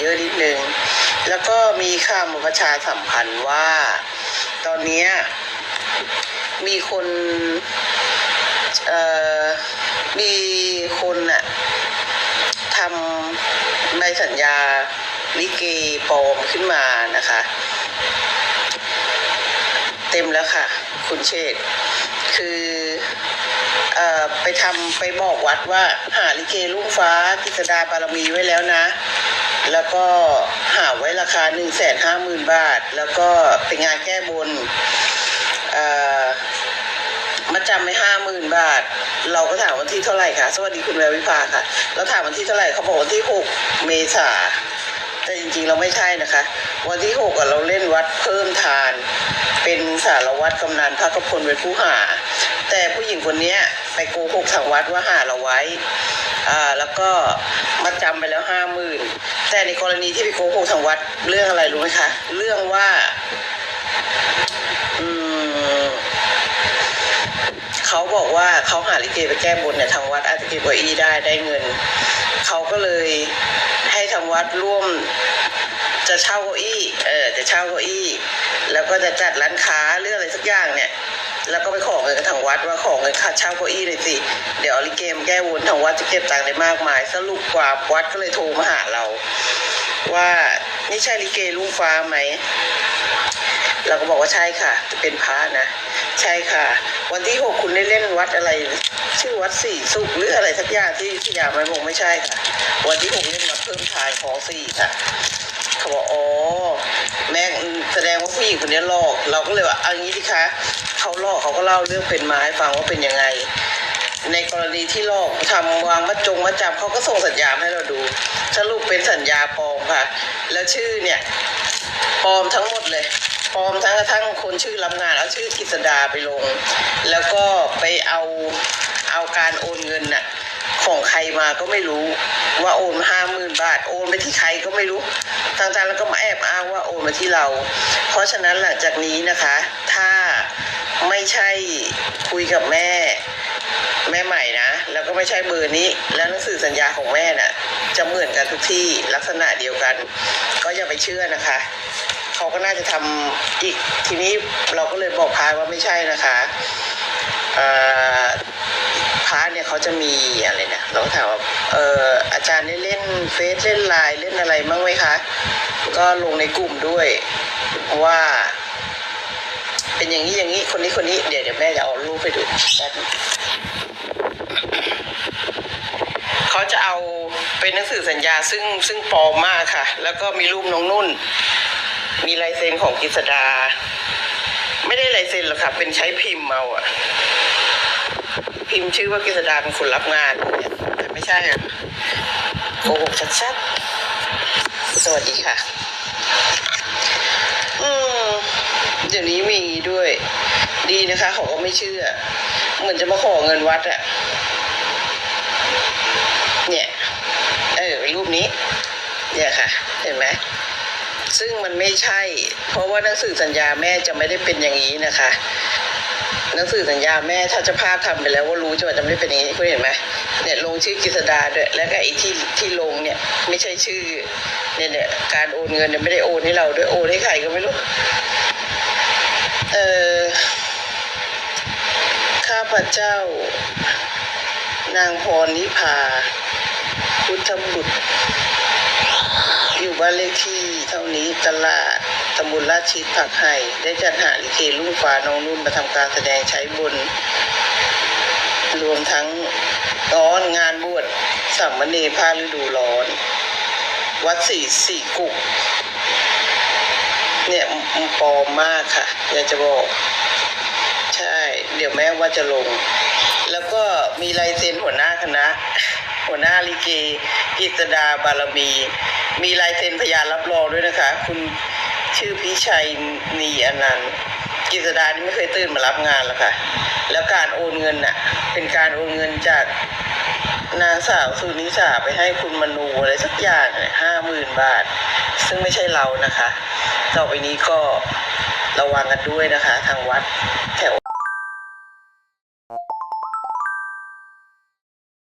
เยอะนิดนึง แล้วก็มีข่าวประชาสัมพันธ์ว่า ตอนนี้มีคนเอ่อมีคนอะทำใบสัญญาลิเกปลอมขึ้นมานะคะ เต็มแล้วค่ะ คุณเชษ์คืออไปทำไปบอกวัดว่า หาลิเกลุงฟ้ากิษดาบารมีไว้แล้วนะ แล้วก็หาไว้ราคาหนึ่งแสนห้าหมื่นบาท แล้วก็เป็นงานแก้บนอ่อมาจำไม่ห้าหมื่นบาท เราก็ถามวันที่เท่าไหร่คะสวัสดีคุณแวววิภาค่ะ เราถามวันที่เท่าไหร่เขาบอกวันที่หกเมษาแต่จริงๆเราไม่ใช่นะคะ วันที่หกอะเราเล่นวัดเพิ่มทาน เป็นสารวัตรกำนันพระกพลเป็นผู้หา แต่ผู้หญิงคนนี้ไปโกหกทางวัดว่าหาเราไว้ อ่าแล้วก็มาจำไปแล้วห้าหมื่นแต่ในกรณีที่ไปโกหกทางวัดเรื่องอะไรรู้ไหมคะ เรื่องว่าอืมเขาบอกว่าเขาหาลิเกไปแก้บนเนี่ยทางวัดอาจจะเก็บไว้อีได้ได้เงินเขาก็เลยให้ทางวัดร่วมจะเช่าเก้าอี้ เออ จะเช่าเก้าอี้ แล้วก็จะจัดร้านค้าเรื่องอะไรสักอย่างเนี่ย แล้วก็ไปขอเงินกับทางวัดว่าขอเงินค่าเช่าเก้าอี้หน่อยสิ เดี๋ยวอลิเกมแก้วนทางวัดจะเก็บตังค์ได้มากมาย สรุปกว่าวัดก็เลยโทรมาหาเรา ว่านี่ใช่ลิเกลุงฟ้าไหมเราก็บอกว่าใช่ค่ะจะเป็นพระนะ ใช่ค่ะ วันที่หกคุณได้เล่นวัดอะไร ชื่อวัดสี่สุขหรืออะไรสักอย่างที่ที่ยาไม่บอกไม่ใช่ค่ะ วันที่หกเล่นวัดเพิ่มทายของสี่ค่ะเขาบอกอ๋อแม่แสดงว่าผู้หญิงคนนี้หลอก เราก็เลยว่าเอางี้ดิคะ เขาหลอกเขาก็เล่าเรื่องเป็นมาให้ฟังว่าเป็นยังไง ในกรณีที่หลอกทำวางมัดจงมัดจำเขาก็ส่งสัญญาให้เราดูสรุปเป็นสัญญาปลอมค่ะ แล้วชื่อเนี่ยปลอมทั้งหมดเลยปลอมทั้งกระทั่งคนชื่อรับงานเอาชื่อกฤษดาไปลง แล้วก็ไปเอาเอาการโอนเงินน่ะของใครมาก็ไม่รู้ว่าโอนมาห้าหมื่นบาท โอนไปที่ใครก็ไม่รู้ต่างๆแล้วก็มาแอบอ้างว่าโอนมาที่เรา เพราะฉะนั้นหลังจากนี้นะคะ ถ้า ไม่ใช่คุยกับแม่ แม่ใหม่นะ แล้วก็ไม่ใช่เบอร์นี้ แล้วหนังสือสัญญาของแม่น่ะ จะเหมือนกันทุกที่ลักษณะเดียวกัน ก็อย่าไปเชื่อนะคะเขาก็น่าจะทำอีกทีนี้เราก็เลยบอกพายว่าไม่ใช่นะคะอ่อพาร์ทเนี่ยเขาจะมีอะไรนะเราถามว่าเอออาจารย์ได้เล่นเฟซเล่นไลน์เล่นอะไรบ้างไหมคะ ก็ลงในกลุ่มด้วยว่า เป็นอย่างนี้อย่างนี้คนนี้คนนี้เดี๋ยวเดี๋ยวแม่จะเอารูปไปดูแป๊บนึงเขาจะเอาเป็นหนังสือสัญญาซึ่งซึ่งปลอมมากค่ะ แล้วก็มีรูปน้องนุ่น มีลายเซ็นของกฤษดา ไม่ได้ลายเซ็นหรอกค่ะ เป็นใช้พิมพ์เอาอะพิมพ์ชื่อว่ากฤษดาเป็นคนรับงานแต่ไม่ใช่อะโกหกชัดๆสวัสดีค่ะ เดี๋ยวนี้มีด้วย ดีนะคะเขาก็ไม่เชื่อ เหมือนจะมาขอเงินวัดอะเนี่ยเออเป็นรูปนี้ เนี่ยค่ะ เห็นไหมซึ่งมันไม่ใช่ เพราะว่าหนังสือสัญญาแม่จะไม่ได้เป็นอย่างนี้นะคะ หนังสือสัญญาแม่ถ้าจะภาพทำไปแล้วว่ารู้จะว่าจะไม่ได้เป็นอย่างนี้คุณเห็นไหมเนี่ยลงชื่อกฤษดาด้วยแล้วก็ไอ้ที่ที่ลงเนี่ย ไม่ใช่ชื่อเนี่ยเนี่ยการโอนเงินเนี่ยไม่ได้โอนให้เราด้วยโอนให้ใครก็ไม่รู้ เออข้าพเจ้า นางพรนิพาพุทธบุตร อยู่บ้านเลขที่เท่านี้ตลาดตำบลราชชิดผักไห่ได้จัดหาลิเกลูกฟ้าน้องนุ่นมาทำการแสดงใช้บน รวมทั้งร้อนงานบวชสามเณรผ้าฤดูร้อน วัดสี่สี่กุก เนี่ยมันปลอมมากค่ะอยากจะบอก ใช่ เดี๋ยวแม่ว่าจะลง แล้วก็มีลายเซ็นหัวหน้าคณะ หัวหน้าลิเกกิตดาบารมี มีลายเซ็นพยานรับรองด้วยนะคะ คุณชื่อพิชัยนีอนันต์กิตดานี่ไม่เคยตื่นมารับงานหรอกค่ะ แล้วการโอนเงินน่ะ เป็นการโอนเงินจากนางสาวสุนิสาไปให้คุณมนูอะไรสักอย่างห้าหมื่นบาท ซึ่งไม่ใช่เรานะคะ ต่อไปนี้ก็ระวังกันด้วยนะคะ ทางวัดแถว